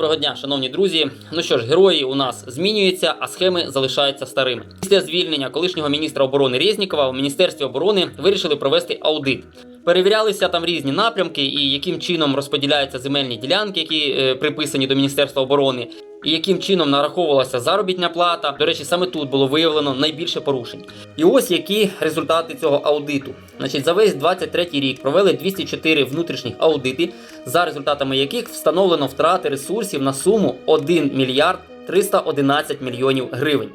Доброго дня, шановні друзі. Ну що ж, герої у нас змінюються, а схеми залишаються старими. Після звільнення колишнього міністра оборони Резнікова в Міністерстві оборони вирішили провести аудит. Перевірялися там різні напрямки і яким чином розподіляються земельні ділянки, які е, приписані до Міністерства оборони, і яким чином нараховувалася заробітня плата. До речі, саме тут було виявлено найбільше порушень. І ось які результати цього аудиту. Значить, за весь 23 рік провели 204 внутрішніх аудити, за результатами яких встановлено втрати ресурсів на суму 1 мільярд 311 мільйонів гривень.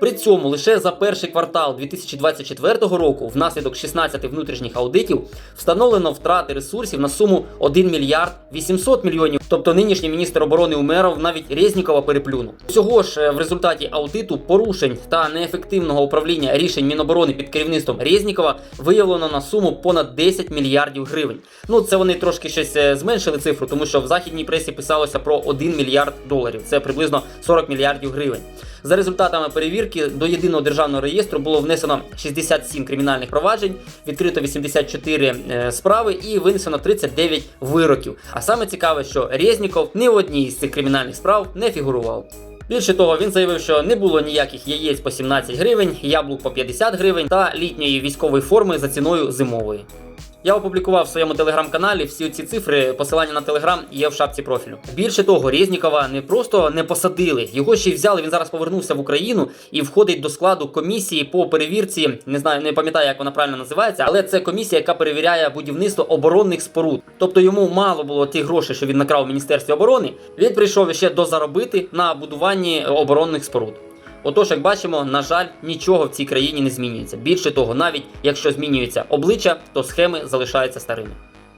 При цьому лише за перший квартал 2024 року, внаслідок 16 внутрішніх аудитів, встановлено втрати ресурсів на суму 1 мільярд 800 мільйонів. Тобто нинішній міністр оборони Умеров навіть Резнікова переплюнув. Всього ж е, в результаті аудиту порушень та неефективного управління рішень Міноборони під керівництвом Резнікова виявлено на суму понад 10 мільярдів гривень. Ну це вони трошки щось е, зменшили цифру, тому що в західній пресі писалося про 1 мільярд доларів. Це приблизно 40 мільярдів гривень. За результатами перевірки до єдиного державного реєстру було внесено 67 кримінальних проваджень, відкрито 84 е, справи і винесено 39 вироків. А саме цікаве, що Резніков ні в одній з цих кримінальних справ не фігурував. Більше того, він заявив, що не було ніяких яєць по 17 гривень, яблук по 50 гривень та літньої військової форми за ціною зимової. Я опублікував в своєму телеграм-каналі всі ці цифри. Посилання на телеграм є в шапці профілю. Більше того, Резнікова не просто не посадили, його ще й взяли. Він зараз повернувся в Україну і входить до складу комісії по перевірці. Не знаю, не пам'ятаю, як вона правильно називається, але це комісія, яка перевіряє будівництво оборонних споруд. Тобто йому мало було тих грошей, що він накрав в міністерстві оборони. Він прийшов ще дозаробити на будуванні оборонних споруд. Отож, як бачимо, на жаль, нічого в цій країні не змінюється. Більше того, навіть якщо змінюється обличчя, то схеми залишаються старими.